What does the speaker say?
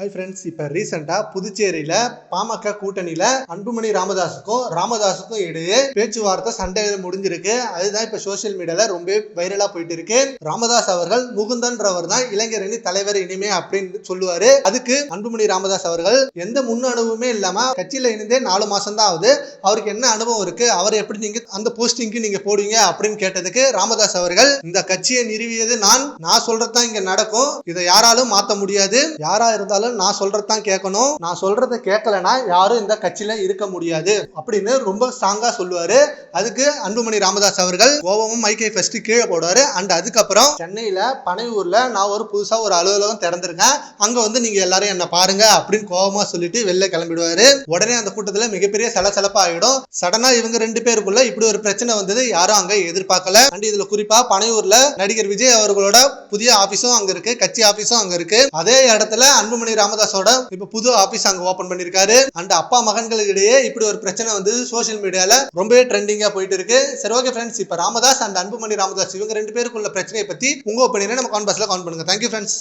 Hi friends இப்போ ரீசெண்டாக புதுச்சேரியில் பாமக கூட்டணியில் அன்புமணி ராமதாஸுக்கும் ராமதாஸுக்கும் இடையே பேச்சுவார்த்தை சண்டை முடிஞ்சிருக்கு. அதுதான் இப்போ சோஷியல் மீடியாவில் ரொம்ப வைரலாக போயிட்டு இருக்கு ராமதாஸ் அவர்கள் முகுந்தன்றவர் தான் இளைஞரணி தலைவர் இனிமே அப்படின்னு சொல்லுவார். அதுக்கு அன்புமணி ராமதாஸ் அவர்கள் எந்த முன் அனுபவமே இல்லாமல் கட்சியில் இணைந்தே நாலு மாதம் தான் ஆகுது. அவருக்கு என்ன அனுபவம் இருக்குது அவர் எப்படி நீங்கள் அந்த போஸ்டிங்க்கு நீங்கள் போடுவீங்க அப்படின்னு கேட்டதுக்கு ராமதாஸ் அவர்கள் இந்த கட்சியை நிறுவியது நான் நான் சொல்கிறது தான் இங்கே நடக்கும். இதை யாராலும் மாற்ற முடியாது. யாராக இருந்தாலும் நான் சொல்றதுதான் கேட்கணும். நான் சொல்றதை கேட்கலனா யாரும் இந்த கட்சியில இருக்க முடியாது அப்படின்னு ரொம்ப ஸ்ட்ராங்கா சொல்லுவாரு. அதுக்கு அன்புமணி ராமதாஸ் அவர்கள் கோவமும் மைக்கை ஃபர்ஸ்ட் கீழே போடுவாரு. அண்ட் அதுக்கப்புறம் சென்னையில பனையூர்ல நான் ஒரு புதுசா ஒரு அலுவலகம் திறந்திருக்கேன். அங்க வந்து நீங்க எல்லாரும் என்ன பாருங்க அப்படின்னு கோவமா சொல்லிட்டு வெளில கிளம்பிடுவாரு. உடனே அந்த கூட்டத்துல மிகப்பெரிய சலசலப்பா ஆயிடும். சடனா இவங்க ரெண்டு பேருக்குள்ள இப்படி ஒரு பிரச்சனை வந்தது யாரும் அங்க எதிர்பார்க்கல. அண்ட் இதுல குறிப்பா பனையூர்ல நடிகர் விஜய் அவர்களோட புதிய ஆபீஸும் அங்க இருக்கு கட்சி ஆபீஸும் அங்க இருக்கு. அதே இடத்துல அன்புமணி ராமதாஸோட இப்ப புது ஆபீஸ் அங்க ஓபன் பண்ணிருக்காரு. அண்ட் அப்பா மகன்களுக்கு இடையே இப்படி ஒரு பிரச்சனை வந்து சோஷியல் மீடியால ரொம்பவே ட்ரெண்டிங்கா போயிட்டு இருக்கு. சரி ஓகே ஃப்ரெண்ட்ஸ் இப்ப ராமதாஸ் அண்ட் அன்புமணி ராமதாஸ் இவங்க ரெண்டு பேருக்குள்ள பிரச்சனையை பத்தி உங்க ஒப்பீனியனை நம்ம கான்பஸ்ல கான் பண்ணுங்க. Thank you friends